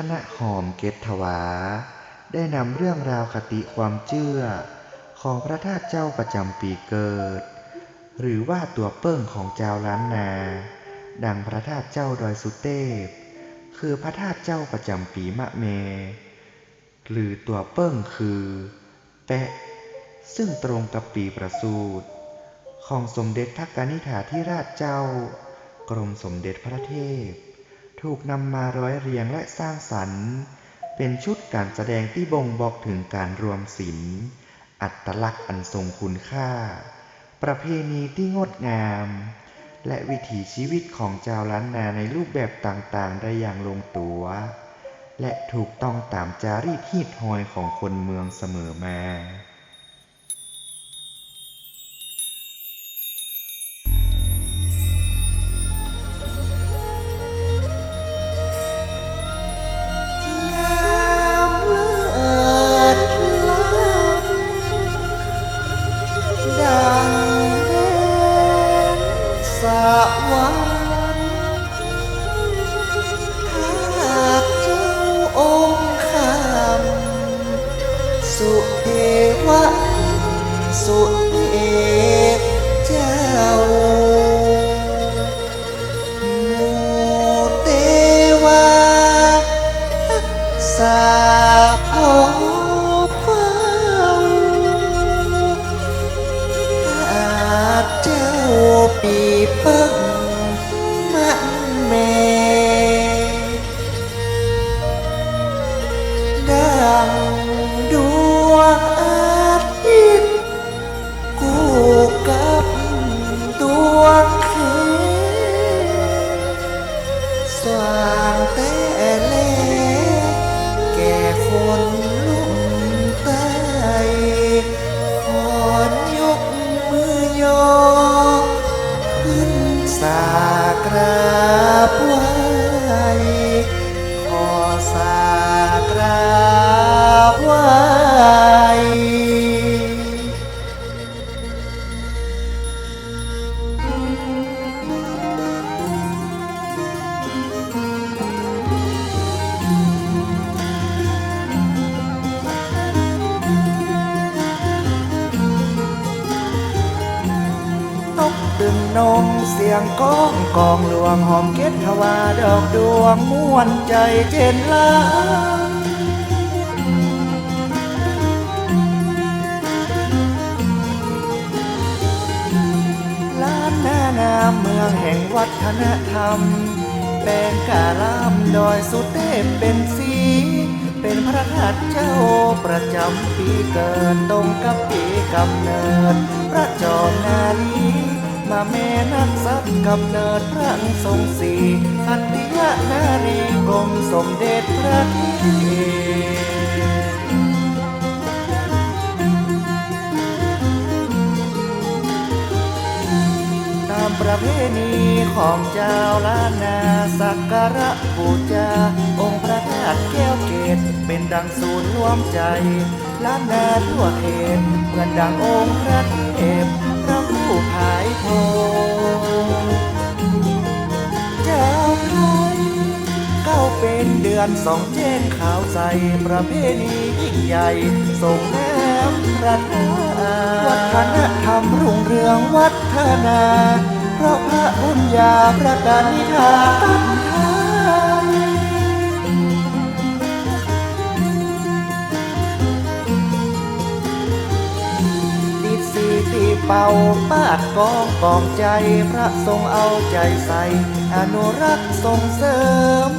คณะหอมเกตถวา ได้นำเรื่องราวคติความเชื่อ ของพระธาตุเจ้าประจำปีเกิด หรือว่าตัวเปิ้งของเจ้าล้านนา ดังพระธาตุเจ้าดอยสุเทพ คือพระธาตุเจ้าประจำปีมะเม หรือตัวเปิ้งคือ แปะ ซึ่งตรงกับปีประสูติของสมเด็จพระกนิษฐาธิราชเจ้ากรมสมเด็จพระเทพ ถูกนำมาร้อยเรียงและสร้างสรรค์ เป็นชุดการแสดงที่บ่งบอกถึงการรวมศิลป์อัตลักษณ์อันทรงคุณค่า ประเพณีที่งดงาม และวิถีชีวิตของชาวล้านนาในรูปแบบต่างๆ ได้อย่างลงตัว และถูกต้องตามจารีตฮีดหอยของคนเมืองเสมอมา ปี สียงก้องกองหลวงหอมเก็ดทวาดอกดวงม่วนใจเจนลาล้านนานามเมืองแห่งวัฒนธรรมแปลงกาลามดอยสุเทพเป็นสี เป็นพระธาตุเจ้าประจำปีเกิดตรงกับปีกำเนิด พระจอมนาลี มาแม่นักสัตว์กำเนิดพระทรงสีอันติยนารีกรมสมเด็จพระเทพตามประเพณีของเจ้าล้านนาสักการะบูชาองค์พระธาตุแก้วเกตเป็นดังศูนย์รวมใจ ล้านนาทั่วเขตเหมือนดังองค์พระเทพพระผู้ภายโพเจ้าไทยเก้าเป็นเดือนสองเจนขาวใสประเพณียิ่งใหญ่ส่งแนมพระธาวัฒนธรรมรุ่งเรืองวัฒนา เพราะพระบุญญาประกานิธาตั้งไทย เป่าปาดกองกองใจพระทรงเอาใจใส่ อนุรักษ์ส่งเสริม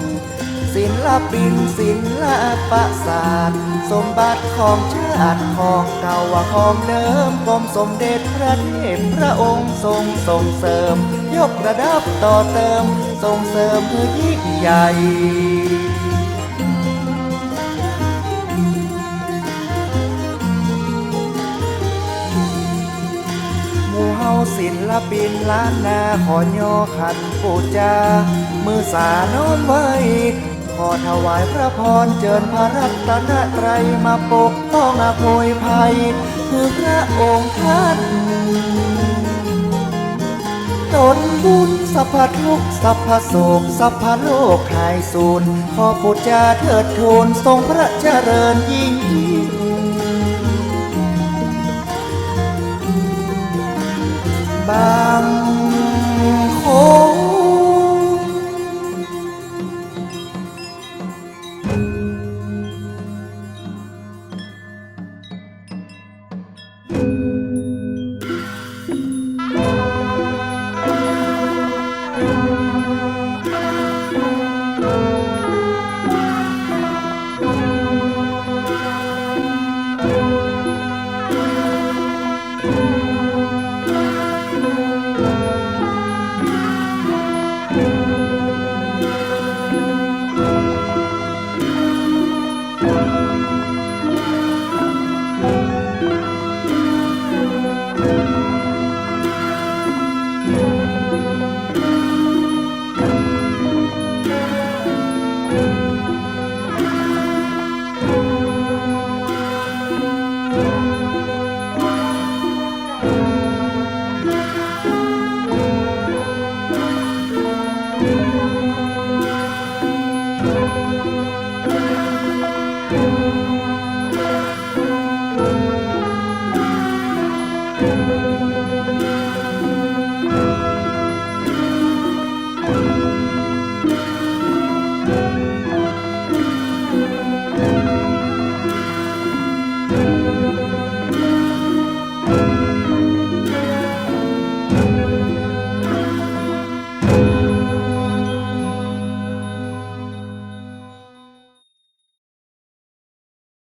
ศิลปินศิลปศาสตร์ สมบัติของชาติของเก่าว่าของเดิมกรมสมเด็จพระเทพพระองค์ทรงส่งเสริม ยกระดับต่อเติม ส่งเสริมเพื่อยิ่งใหญ่ มู่เฮาศิลปินล้านนาขอยอขันปูจา มือสาน้อมไว้ ขอถวายพระพรเจิญพระรัตนตรัยมาปกป้องอภัยภัย คือพระองค์ท่านตนบุญสัพพทุกสัพพโศกสัพพโลกหายสูญขอปุจจาเถิดทูลทรงพระเจริญยิ่ง ยิ่งบา Música